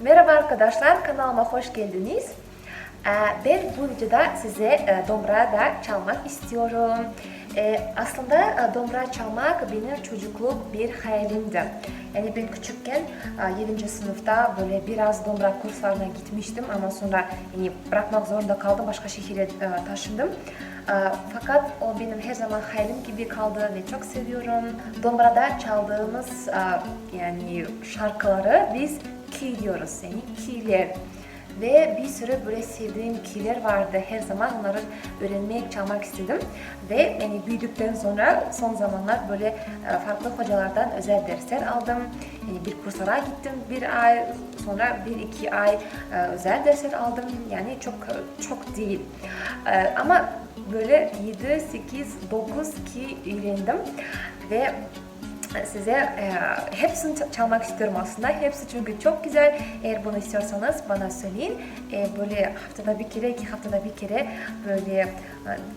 Merhaba arkadaşlar, kanalıma hoş geldiniz. Ee, Ben bu videoda size e, dombra da çalmak istiyorum. Ee, Aslında e, dombra çalmak benim çocukluk bir hayalimdi. Yani ben küçükken 7. sınıfta böyle biraz dombra kurslarına gitmiştim ama sonra yani bırakmak zorunda kaldım, başka şehire e, taşındım. Ee, Fakat o benim her zaman hayalim gibi kaldı ve çok seviyorum. Dombra'da çaldığımız e, yani şarkıları biz ki diyoruz yani kiler. Ve bir sürü böyle sevdiğim kiler vardı. Her zaman onları öğrenmek, çalmak istedim. Ve yani büyüdükten sonra son zamanlar böyle e, farklı hocalardan özel dersler aldım. Yani bir kurslara gittim bir ay, sonra bir iki ay e, özel dersler aldım. Yani çok çok değil. E, Ama böyle 7, 8, 9 ki öğrendim. Ve size e, hepsini çalmak istiyorum aslında. Hepsi çünkü çok güzel. Eğer bunu istiyorsanız bana söyleyin. E, böyle haftada bir kere, iki haftada bir kere böyle e,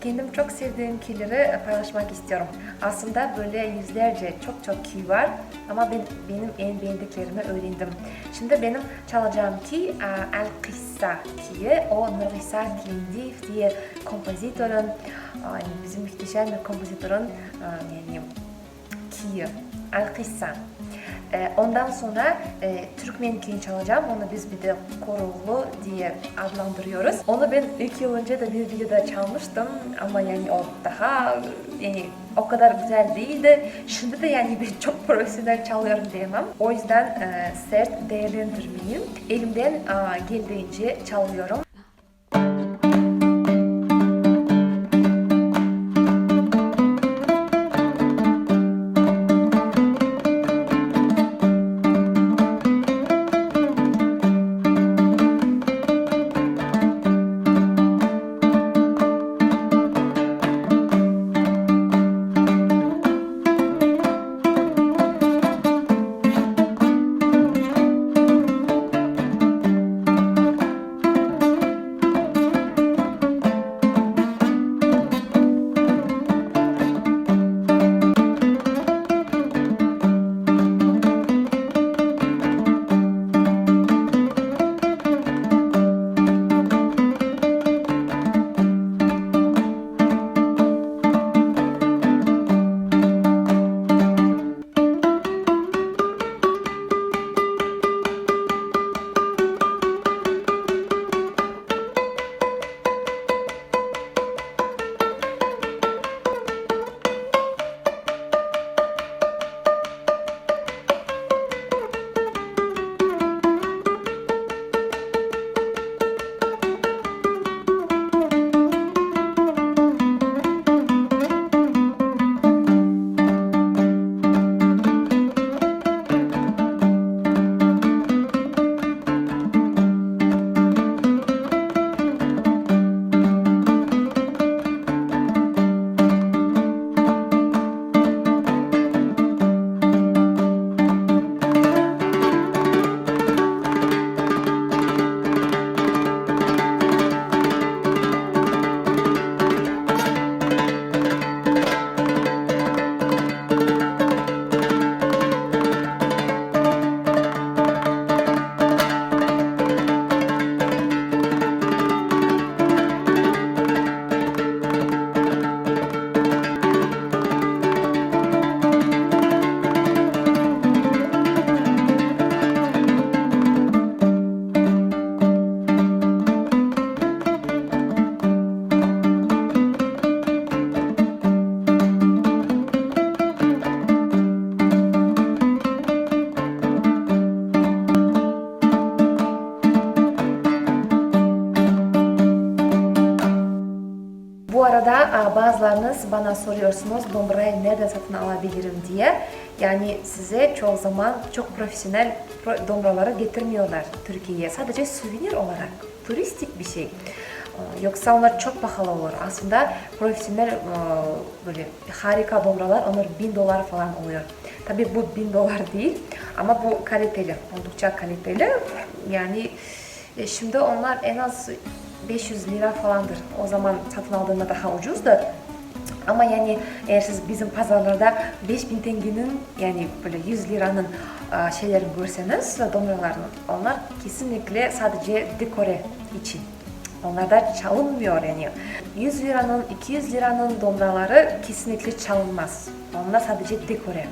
kendim çok sevdiğim keyleri paylaşmak istiyorum. Aslında böyle yüzlerce çok çok key var ama ben benim en beğendiklerimi öğrendim. Şimdi benim çalacağım key e, El Kissa keyi. O Nurisa Kendif diye kompozitörün, yani bizim muhteşem bir kompozitörün e, yani Kiyi, Al-Kissa. Ee, ondan sonra e, Türkmen keyini çalacağım. Onu biz bir de korulu diye adlandırıyoruz. Onu ben iki yıl önce de bir videoda çalmıştım ama yani o daha yani o kadar güzel değildi. Şimdi de yani ben çok profesyonel çalıyorum diyemem. O yüzden e, sert değerlendirmeyeyim. Elimden e, geldiğince çalıyorum. Arada bazılarınız bana soruyorsunuz dombrayı nerede satın alabilirim diye. Yani size çoğu zaman çok profesyonel pro- dombraları getirmiyorlar Türkiye'ye. Sadece souvenir olarak, turistik bir şey. Aa, Yoksa onlar çok pahalı olur. Aslında profesyonel aa, böyle harika dombralar onlar bin dolar falan oluyor. Tabii bu bin dolar değil ama bu kaliteli, oldukça kaliteli. Yani e, şimdi onlar en az 500 lira falandır. O zaman satın aldığında daha ucuzdu. Ama yani eğer siz bizim pazarlarda 5000 tengenin yani böyle 100 liranın e, şeylerini görseniz ve domralarını onlar kesinlikle sadece dekore için. Onlarda çalınmıyor yani. 100 liranın, 200 liranın domraları kesinlikle çalınmaz. Onlar sadece dekore.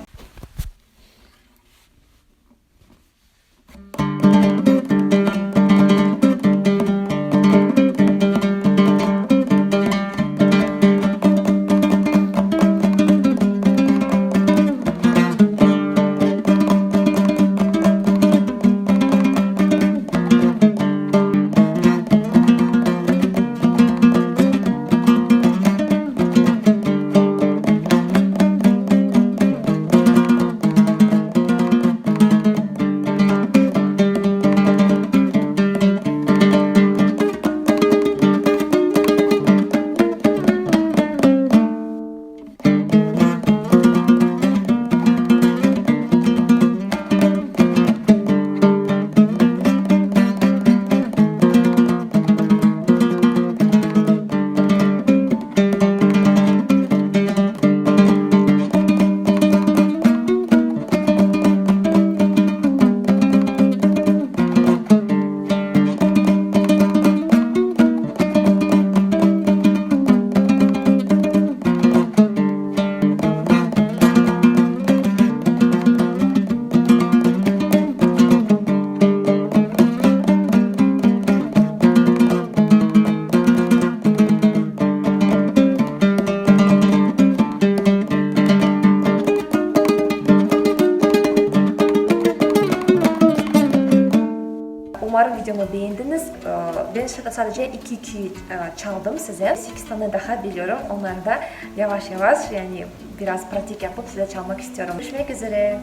Umarım videomu beğendiniz. Ee, Ben sadece iki iki e, çaldım size. 8 tane daha biliyorum. Onları da yavaş yavaş yani biraz pratik yapıp size çalmak istiyorum. Görüşmek üzere.